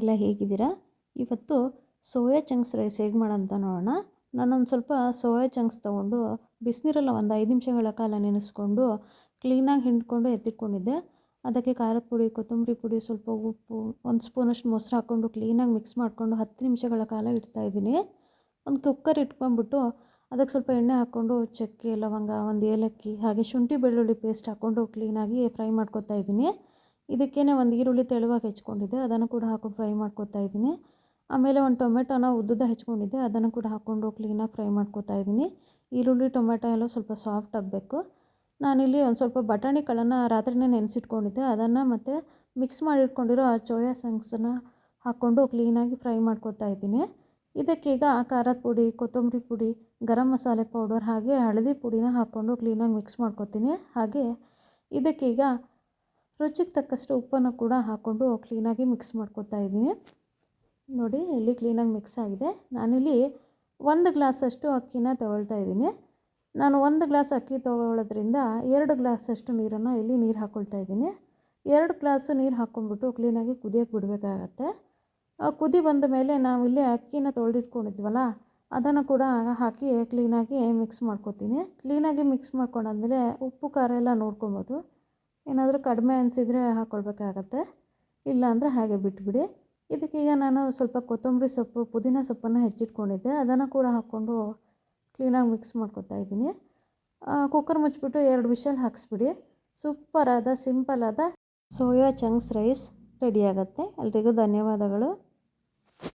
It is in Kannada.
ಎಲ್ಲ ಹೇಗಿದ್ದೀರಾ? ಇವತ್ತು ಸೋಯಾ ಚಂಕ್ಸ್ ರೈಸ್ ಹೇಗೆ ಮಾಡೋಂತ ನೋಡೋಣ. ನಾನೊಂದು ಸ್ವಲ್ಪ ಸೋಯಾ ಚಂಕ್ಸ್ ತೊಗೊಂಡು ಬಿಸಿನೀರಲ್ಲ ಒಂದು ಐದು ನಿಮಿಷಗಳ ಕಾಲ ನೆನೆಸ್ಕೊಂಡು ಕ್ಲೀನಾಗಿ ಹಿಂಡ್ಕೊಂಡು ಎತ್ತಿಟ್ಕೊಂಡಿದ್ದೆ. ಅದಕ್ಕೆ ಖಾರದ ಪುಡಿ, ಕೊತ್ತಂಬರಿ ಪುಡಿ, ಸ್ವಲ್ಪ ಉಪ್ಪು, ಒಂದು ಸ್ಪೂನಷ್ಟು ಮೊಸರು ಹಾಕ್ಕೊಂಡು ಕ್ಲೀನಾಗಿ ಮಿಕ್ಸ್ ಮಾಡಿಕೊಂಡು ಹತ್ತು ನಿಮಿಷಗಳ ಕಾಲ ಇಡ್ತಾಯಿದ್ದೀನಿ ಒಂದು ಕುಕ್ಕರ್ ಇಟ್ಕೊಂಡ್ಬಿಟ್ಟು ಅದಕ್ಕೆ ಸ್ವಲ್ಪ ಎಣ್ಣೆ ಹಾಕ್ಕೊಂಡು ಚಕ್ಕೆ, ಲವಂಗ, ಒಂದು ಏಲಕ್ಕಿ, ಹಾಗೆ ಶುಂಠಿ ಬೆಳ್ಳುಳ್ಳಿ ಪೇಸ್ಟ್ ಹಾಕ್ಕೊಂಡು ಕ್ಲೀನಾಗಿ ಫ್ರೈ ಮಾಡ್ಕೊತಾ ಇದ್ದೀನಿ. ಇದಕ್ಕೇ ಒಂದು ಈರುಳ್ಳಿ ತೆಳುವಾಗಿ ಹೆಚ್ಕೊಂಡಿದ್ದೆ, ಅದನ್ನು ಕೂಡ ಹಾಕೊಂಡು ಫ್ರೈ ಮಾಡ್ಕೊತಾ ಇದ್ದೀನಿ. ಆಮೇಲೆ ಒಂದು ಟೊಮೆಟೊನ ಉದ್ದದ ಹೆಚ್ಕೊಂಡಿದ್ದೆ, ಅದನ್ನು ಕೂಡ ಹಾಕ್ಕೊಂಡು ಕ್ಲೀನಾಗಿ ಫ್ರೈ ಮಾಡ್ಕೊತಾ ಇದ್ದೀನಿ. ಈರುಳ್ಳಿ, ಟೊಮೆಟೊ ಎಲ್ಲ ಸ್ವಲ್ಪ ಸಾಫ್ಟ್ ಆಗಬೇಕು. ನಾನಿಲ್ಲಿ ಒಂದು ಸ್ವಲ್ಪ ಬಟಾಣಿ ಕಾಳನ್ನು ರಾತ್ರಿನೇ ನೆನೆಸಿಟ್ಕೊಂಡಿದ್ದೆ, ಅದನ್ನು ಮತ್ತು ಮಿಕ್ಸ್ ಮಾಡಿಟ್ಕೊಂಡಿರೋ ಆ ಚೋಯಾ ಸಂಗ್ಸನ್ನ ಹಾಕ್ಕೊಂಡು ಕ್ಲೀನಾಗಿ ಫ್ರೈ ಮಾಡ್ಕೊತಾ ಇದ್ದೀನಿ. ಇದಕ್ಕೀಗ ಖಾರದ ಪುಡಿ, ಕೊತ್ತಂಬರಿ ಪುಡಿ, ಗರಂ ಮಸಾಲೆ ಪೌಡರ್ ಹಾಗೆ ಹಳದಿ ಪುಡಿನ ಹಾಕ್ಕೊಂಡು ಕ್ಲೀನಾಗಿ ಮಿಕ್ಸ್ ಮಾಡ್ಕೊತೀನಿ. ಹಾಗೆ ಇದಕ್ಕೀಗ ರುಚಿಗೆ ತಕ್ಕಷ್ಟು ಉಪ್ಪನ್ನು ಕೂಡ ಹಾಕ್ಕೊಂಡು ಕ್ಲೀನಾಗಿ ಮಿಕ್ಸ್ ಮಾಡ್ಕೊತಾ ಇದ್ದೀನಿ. ನೋಡಿ, ಇಲ್ಲಿ ಕ್ಲೀನಾಗಿ ಮಿಕ್ಸ್ ಆಗಿದೆ. ನಾನಿಲ್ಲಿ ಒಂದು ಗ್ಲಾಸಷ್ಟು ಅಕ್ಕಿನ ತಗೊಳ್ತಾ ಇದ್ದೀನಿ. ನಾನು ಒಂದು ಗ್ಲಾಸ್ ಅಕ್ಕಿ ತೊಗೊಳ್ಳೋದ್ರಿಂದ ಎರಡು ಗ್ಲಾಸಷ್ಟು ನೀರನ್ನು ಇಲ್ಲಿ ನೀರು ಹಾಕ್ಕೊಳ್ತಾ ಇದ್ದೀನಿ. ಎರಡು ಗ್ಲಾಸು ನೀರು ಹಾಕ್ಕೊಂಡ್ಬಿಟ್ಟು ಕ್ಲೀನಾಗಿ ಕುದಿಯೋಕೆ ಬಿಡಬೇಕಾಗತ್ತೆ. ಕುದಿ ಬಂದ ಮೇಲೆ ನಾವಿಲ್ಲಿ ಅಕ್ಕಿನ ತೊಳೆದಿಟ್ಕೊಂಡಿದ್ವಲ್ಲ, ಅದನ್ನು ಕೂಡ ಹಾಕಿ ಕ್ಲೀನಾಗಿ ಮಿಕ್ಸ್ ಮಾಡ್ಕೊತೀನಿ. ಕ್ಲೀನಾಗಿ ಮಿಕ್ಸ್ ಮಾಡ್ಕೊಂಡಾದ್ಮೇಲೆ ಉಪ್ಪು ಖಾರ ಎಲ್ಲ ನೋಡ್ಕೊಬೋದು. ಏನಾದರೂ ಕಡಿಮೆ ಅನಿಸಿದರೆ ಹಾಕ್ಕೊಳ್ಬೇಕಾಗತ್ತೆ ಇಲ್ಲ ಅಂದರೆ ಹಾಗೆ ಬಿಟ್ಬಿಡಿ. ಇದಕ್ಕೀಗ ನಾನು ಸ್ವಲ್ಪ ಕೊತ್ತಂಬರಿ ಸೊಪ್ಪು, ಪುದೀನ ಸೊಪ್ಪನ್ನು ಹೆಚ್ಚಿಟ್ಕೊಂಡಿದ್ದೆ. ಅದನ್ನು ಕೂಡ ಹಾಕ್ಕೊಂಡು ಕ್ಲೀನಾಗಿ ಮಿಕ್ಸ್ ಮಾಡ್ಕೊತಾ ಇದ್ದೀನಿ. ಕುಕ್ಕರ್ ಮುಚ್ಚಿಬಿಟ್ಟು ಎರಡು ವಿಷಲ್ ಹಾಕ್ಸ್ಬಿಡಿ. ಸೂಪರಾದ ಸಿಂಪಲಾದ ಸೋಯಾ ಚಂಕ್ಸ್ ರೈಸ್ ರೆಡಿ ಆಗುತ್ತೆ. ಎಲ್ರಿಗೂ ಧನ್ಯವಾದಗಳು.